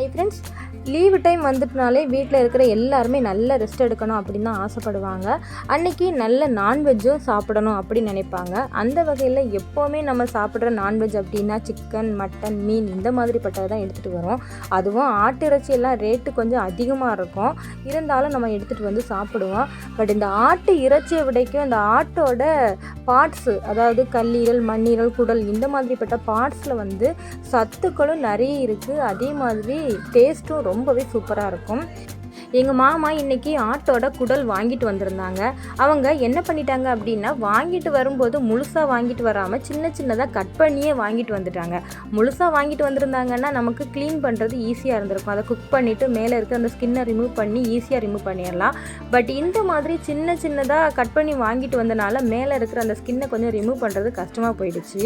High friends leave time வந்துட்டுனாலே வீட்டில் இருக்கிற எல்லாருமே நல்ல ரெஸ்ட் எடுக்கணும் அப்படின்னு தான் ஆசைப்படுவாங்க. அன்னைக்கு நல்ல நான்வெஜ்ஜும் சாப்பிடணும் அப்படின்னு நினைப்பாங்க. அந்த வகையில் எப்போவுமே நம்ம சாப்பிட்ற நான்வெஜ் அப்படின்னா சிக்கன் மட்டன் மீன் இந்த மாதிரிப்பட்டதை தான் எடுத்துகிட்டு வரோம். அதுவும் ஆட்டு இறைச்சியெல்லாம் ரேட்டு கொஞ்சம் அதிகமாக இருக்கும். இருந்தாலும் நம்ம எடுத்துகிட்டு வந்து சாப்பிடுவோம். பட் இந்த ஆட்டு இறைச்சியை விடைக்கும் இந்த ஆட்டோட பார்ட்ஸு அதாவது கல்லீரல் மண்ணீரல் குடல் இந்த மாதிரிப்பட்ட பார்ட்ஸில் வந்து சத்துக்களும் நிறைய இருக்குது அதே மாதிரி டேஸ்ட்டும் ரொம்பவே சூப்பராக இருக்கும். எங்கள் மாமா இன்றைக்கி ஆட்டோட குடல் வாங்கிட்டு வந்திருந்தாங்க. அவங்க என்ன பண்ணிட்டாங்க அப்படின்னா வாங்கிட்டு வரும்போது முழுசாக வாங்கிட்டு வராமல் சின்ன சின்னதாக கட் பண்ணியே வாங்கிட்டு வந்துட்டாங்க. முழுசாக வாங்கிட்டு வந்திருந்தாங்கன்னா நமக்கு க்ளீன் பண்ணுறது ஈஸியாக இருந்திருக்கும். அதை குக் பண்ணிவிட்டு மேலே இருக்க அந்த ஸ்கின்னை ரிமூவ் பண்ணி ஈஸியாக ரிமூவ் பண்ணிடலாம். பட் இந்த மாதிரி சின்ன சின்னதாக கட் பண்ணி வாங்கிட்டு வந்தனால மேலே இருக்கிற அந்த ஸ்கின்னை கொஞ்சம் ரிமூவ் பண்ணுறது கஷ்டமாக போயிடுச்சு.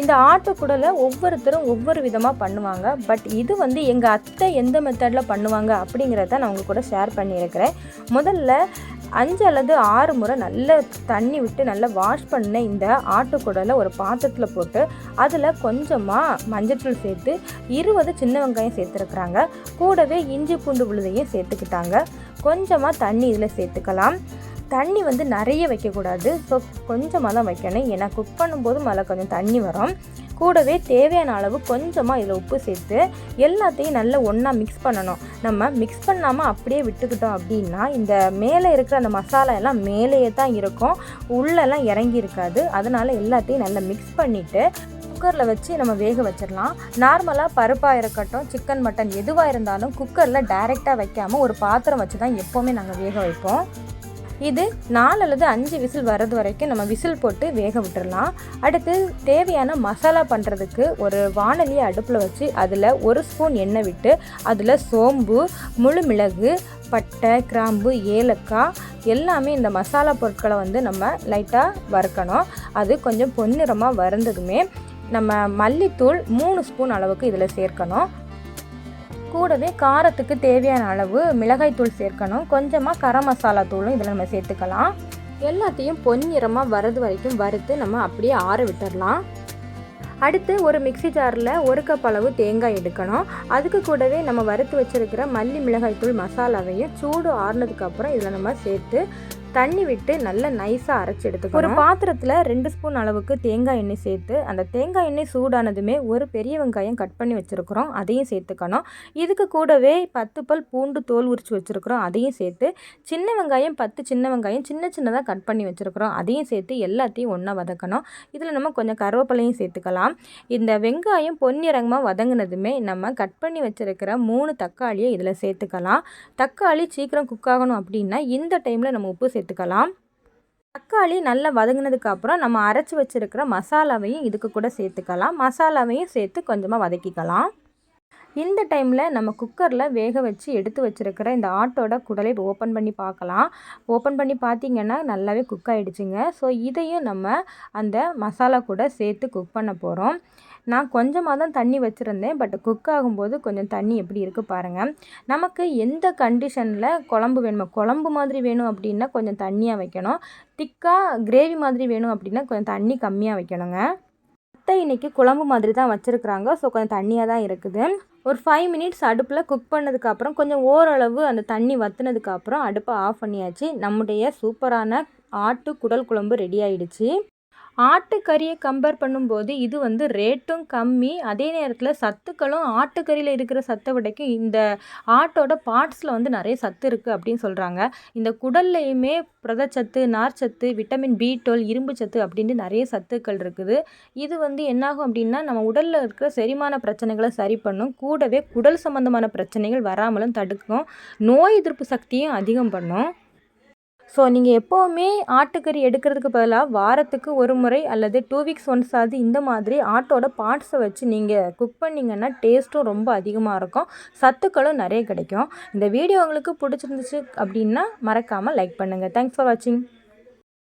இந்த ஆட்டுக்குடலை ஒவ்வொருத்தரும் ஒவ்வொரு விதமாக பண்ணுவாங்க. பட் இது வந்து எங்கள் அத்தை எந்த மெத்தடில் பண்ணுவாங்க அப்படிங்கிறத நான் உங்கள் கூட ஷேர் பண்ணியிருக்கிறேன். முதல்ல அஞ்சு அல்லது ஆறு முறை நல்ல தண்ணி விட்டு நல்லா வாஷ் பண்ண இந்த ஆட்டுக்குடலை ஒரு பாத்திரத்தில் போட்டு அதில் கொஞ்சமாக மஞ்சத்தூள் சேர்த்து இருபது சின்ன வெங்காயம் சேர்த்துருக்குறாங்க. கூடவே இஞ்சி பூண்டு விழுதையும் சேர்த்துக்கிட்டாங்க. கொஞ்சமாக தண்ணி இதில் சேர்த்துக்கலாம். தண்ணி வந்து நிறைய வைக்கக்கூடாது. ஸோ கொஞ்சமாக தான் வைக்கணும். ஏன்னா குக் பண்ணும்போது மழை கொஞ்சம் தண்ணி வரும். கூடவே தேவையான அளவு கொஞ்சமாக இதில் உப்பு சேர்த்து எல்லாத்தையும் நல்லா ஒன்றா மிக்ஸ் பண்ணணும். நம்ம மிக்ஸ் பண்ணாமல் அப்படியே விட்டுக்கிட்டோம் அப்படின்னா இந்த மேலே இருக்கிற அந்த மசாலா எல்லாம் மேலேயே தான் இருக்கும். உள்ளெல்லாம் இறங்கி இருக்காது. அதனால் எல்லாத்தையும் நல்லா மிக்ஸ் பண்ணிவிட்டு குக்கரில் வச்சு நம்ம வேக வச்சிடலாம். நார்மலாக பருப்பாக இருக்கட்டும் சிக்கன் மட்டன் எதுவாக இருந்தாலும் குக்கரில் டைரெக்டாக வைக்காமல் ஒரு பாத்திரம் வச்சு தான் எப்போவுமே நாங்கள் வேக வைப்போம். இது நாலு அல்லது அஞ்சு விசில் வர்றது வரைக்கும் நம்ம விசில் போட்டு வேக விட்டுறலாம். அடுத்து தேவையான மசாலா பண்ணுறதுக்கு ஒரு வானலியை அடுப்பில் வச்சு அதில் ஒரு ஸ்பூன் எண்ணெய் விட்டு அதில் சோம்பு முழு மிளகு பட்டை கிராம்பு ஏலக்காய் எல்லாமே இந்த மசாலா பொருட்களை வந்து நம்ம லைட்டாக வறுக்கணும். அது கொஞ்சம் பொன்னிறமாக வறுந்ததுமே நம்ம மல்லித்தூள் மூணு ஸ்பூன் அளவுக்கு இதில் சேர்க்கணும். கூடவே காரத்துக்கு தேவையான அளவு மிளகாய்த்தூள் சேர்க்கணும். கொஞ்சமாக கரம் மசாலா தூளும் இதில் நம்ம சேர்த்துக்கலாம். எல்லாத்தையும் பொன்னிறமாக வரது வரைக்கும் வறுத்து நம்ம அப்படியே ஆற விட்டுடலாம் அடுத்து ஒரு மிக்சி ஜாரில் ஒரு கப் அளவு தேங்காய் எடுக்கணும். அதுக்கு கூடவே நம்ம வறுத்து வச்சுருக்கிற மல்லி மிளகாய்த்தூள் மசாலாவையும் சூடு ஆறுனதுக்கப்புறம் இதில் நம்ம சேர்த்து தண்ணி விட்டு நல்லா நைஸாக அரைச்சி எடுத்துக்கணும் ஒரு பாத்திரத்தில் ரெண்டு ஸ்பூன் அளவுக்கு தேங்காய் எண்ணெய் சேர்த்து அந்த தேங்காய் எண்ணெய் சூடானதுமே ஒரு பெரிய வெங்காயம் கட் பண்ணி வச்சுருக்குறோம் அதையும் சேர்த்துக்கணும். இதுக்கு கூடவே பத்து பல் பூண்டு தோல் உரிச்சு வச்சுருக்குறோம் அதையும் சேர்த்து சின்ன வெங்காயம் பத்து சின்ன வெங்காயம் சின்ன சின்னதாக கட் பண்ணி வச்சுருக்குறோம் அதையும் சேர்த்து எல்லாத்தையும் ஒன்றா வதக்கணும். இதில் நம்ம கொஞ்சம் கருவேப்பிலையும் சேர்த்துக்கலாம். இந்த வெங்காயம் பொன்னிறங்கமாக வதங்கினதுமே நம்ம கட் பண்ணி வச்சுருக்கிற மூணு தக்காளியை இதில் சேர்த்துக்கலாம். தக்காளி சீக்கிரம் குக் ஆகணும் அப்படின்னா இந்த டைமில் நம்ம உப்பு சேர்த்து சேர்த்துக்கலாம் தக்காளி நல்லா வதங்கினதுக்கு அப்புறம் நம்ம அரைச்சி வச்சுருக்கிற மசாலாவையும் இதுக்கு கூட சேர்த்துக்கலாம். மசாலாவையும் சேர்த்து கொஞ்சமாக வதக்கிக்கலாம். இந்த டைமில் நம்ம குக்கரில் வேக வச்சு எடுத்து வச்சுருக்கிற இந்த ஆட்டோட குடலை ஓப்பன் பண்ணி பார்க்கலாம். ஓப்பன் பண்ணி பார்த்தீங்கன்னா நல்லாவே குக் ஆகிடுச்சிங்க ஸோ இதையும் நம்ம அந்த மசாலா கூட சேர்த்து குக் பண்ண போகிறோம் நான் கொஞ்சமாக தான் தண்ணி வச்சுருந்தேன் பட் குக் ஆகும்போது கொஞ்சம் தண்ணி எப்படி இருக்குது பாருங்கள் நமக்கு எந்த கண்டிஷனில் குழம்பு வேணுமோ குழம்பு மாதிரி வேணும் அப்படின்னா கொஞ்சம் தண்ணியாக வைக்கணும். திக்காக கிரேவி மாதிரி வேணும் அப்படின்னா கொஞ்சம் தண்ணி கம்மியாக வைக்கணுங்க. அத்தை இன்றைக்கி குழம்பு மாதிரி தான் வச்சுருக்குறாங்க ஸோ கொஞ்சம் தண்ணியாக தான் இருக்குது. ஒரு ஃபைவ் மினிட்ஸ் அடுப்பில் குக் பண்ணதுக்கப்புறம் கொஞ்சம் ஓரளவு அந்த தண்ணி வற்றுனதுக்கப்புறம் அடுப்பை ஆஃப் பண்ணியாச்சு. நம்முடைய சூப்பரான ஆட்டு குடல் குழம்பு ரெடி ஆயிடுச்சு. ஆட்டுக்கறியை கம்பேர் பண்ணும்போது இது வந்து ரேட்டும் கம்மி. அதே நேரத்தில் சத்துக்களும் ஆட்டுக்கறியில் இருக்கிற சத்தை விடைக்கும் இந்த ஆட்டோட பார்ட்ஸில் வந்து நிறைய சத்து இருக்குது அப்படின்னு சொல்கிறாங்க இந்த குடல்லையுமே புரதச்சத்து நார்ச்சத்து விட்டமின் பி டுவெல் இரும்பு சத்து அப்படின்ட்டு நிறைய சத்துக்கள் இருக்குது. இது வந்து என்னாகும் அப்படின்னா நம்ம உடலில் இருக்கிற செரிமான பிரச்சனைகளை சரி பண்ணும். கூடவே குடல் சம்மந்தமான பிரச்சனைகள் வராமலும் தடுக்கும். நோய் எதிர்ப்பு சக்தியும் அதிகம் பண்ணும். ஸோ நீங்கள் எப்போவுமே ஆட்டுக்கறி எடுக்கிறதுக்கு பதிலாக வாரத்துக்கு ஒரு முறை அல்லது டூ வீக்ஸ் ஒன்ஸ் ஆகுது இந்த மாதிரி ஆட்டோட பார்ட்ஸை வச்சு நீங்கள் குக் பண்ணிங்கன்னா டேஸ்ட்டும் ரொம்ப அதிகமாக இருக்கும். சத்துக்களும் நிறைய கிடைக்கும். இந்த வீடியோ உங்களுக்கு பிடிச்சிருந்துச்சு அப்படின்னா மறக்காமல் லைக் பண்ணுங்கள் தேங்க்ஸ் ஃபார் வாட்சிங்